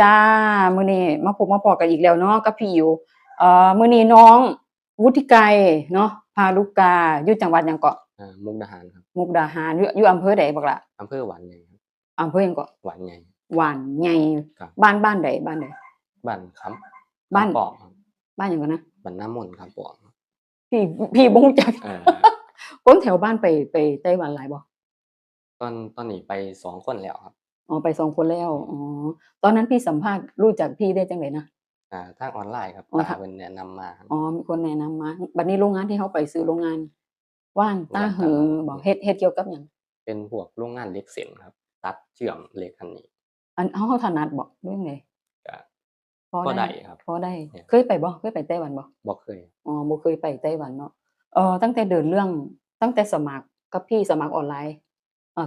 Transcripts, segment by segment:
จ้ามื้อนี้มาพบมาพอกันอีกแล้วเนาะกับพี่อิ๋วเอ่อมื้อนี้น้องวุฒิไกรเนาะพาลูกกาอยู่จังหวัดหยังเกาะอ่ามุกดาหารครับมุกดาหารอยู่อยู่อำเภอใดบักล่ะอำเภอหวานใหญ่ครับอำเภอหยังเกาะหวานใหญ่ หวานใหญ่ครับ บ้านบ้านใดบ้านใดบ้านคำบ้านคำปอกครับบ้านหยังก่อนนะบ้านน้ำมนต์คำปอกครับพี่พี่บ่รู้จักเออคนแถวบ้านไปไปไต้หวันหลายบ่ตอนตอนนี้ไปสองคนแล้วครับ อ๋อไปสองคนแล้วอ๋อตอนนั้นพี่สัมภาษณ์รู้จักพี่ได้จังไดนะอ่าทางออนไลน์ครับอ๋อป้าค่ะเป็นแนะนำมาครับ อ๋อมีคนแนะนำมาบัดนี้โรงงานที่เขาไปซื้อโรงงาน ว่านต้าเหอบอกเฮ็ดเฮ็ดเกี่ยวกับหยังเป็นพวกโรงงานเหล็กเส้นครับ ตัดเชื่อมเหล็กอันนี้ อันเฮาเฮาถนัดบ่เรื่องไดก็พอพอได้ได้ครับพอได้เนี่ย เคยไปบ่เคยไปไต้หวันบ่บอกเคย อ๋อบ่เคยไปไต้หวันเนาะเอ่อตั้งแต่เดินเรื่องตั้งแต่สมัครกับพี่สมัครออนไลน์อ่า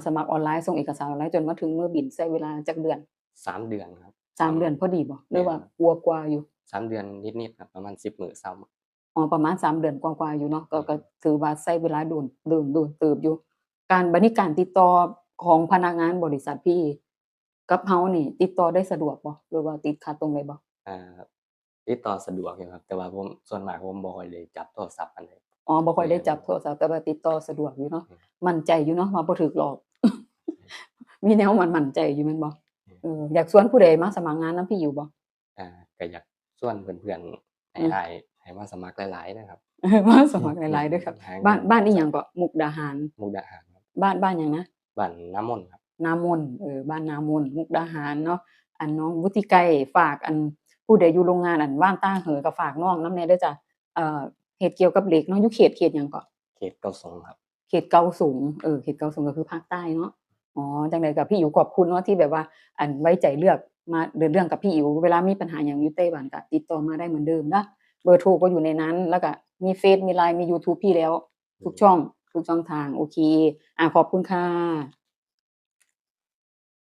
สมัครออนไลน์ส่งเอกสารออนไลน์จนมาถึงมื้อบินใช้เวลาจักเดือนสามเดือนครับสามเดือนพอดีบ่หรือว่าเนี่ยกลัวกว่าอยู่สามเดือนนิดๆครับประมาณสิบมื้อเศร้าอ๋อประมาณสามเดือนกว่าๆอยู่เนาะก็ก็ถือว่าใช้เวลาโดนโดนโดนเติบอยู่ การบัดนี้การติดต่อของพนักงานบริษัทพี่กับเฮานี่ ติดต่อได้สะดวกบ่หรือว่าติดขัดตรงไหนบ่อ่าติดต่อสะดวกอยู่ครับ แต่ว่าผมส่วนมากผมบ่ค่อยได้จับโทรศัพท์อันใด อ๋อบ่ค่อยได้จับโทรศัพท์แต่ว่าติดต่อสะดวกอยู่เนาะอืมมั่นใจอยู่เนาะว่าบ่ถูกหลอก มีแนวมันมั่นใจอยู่แม่นบ่อืมเอออยากชวนผู้ใดมาสมัครงานนํพี่อยู่บ่อ่าก็อยากชวนเพื่อนๆให้อืมอ้ายให้มาสมัครหลายๆนะครับมาสมัครหลายๆเด้วยครับหาเงินบ้านบ้านอีหยังก็มุกดาหาร มุกดาหารครับบ้านบ้านหยังนะบ้านน้ำมนต์ครับนามนเออบ้านนามนมุกดาหารเนาะอันน้องวุฒิไกรฝากอันผู้ใดอยู่โรงงานอันว่านต้าเหอก็ฝากน้องน้ำแน่เด้อจ้ะเอ่อ เฮ็ดเกี่ยวกับเหล็กเนาะอยู่เขตเขตหยังก็เขตเก้าสงครับ เขตเกาสูงเออเขตเกาสูงก็คือภาคใต้เนาะอ๋อจังไดกับพี่อิ๋วขอบคุณเนาะที่แบบว่า อันไว้ใจเลือกมาเดินเรื่องกับพี่อิ๋วเวลามีปัญหาอย่างอยู่ไต้หวันก็ติดต่อมาได้เหมือนเดิมนะเบอร์โทรก็อยู่ในนั้น แล้วก็มีเฟซมีไลน์มี YouTube พี่แล้ว ทุกช่องทุกช่องทางโอเค อ่าขอบคุณค่ะ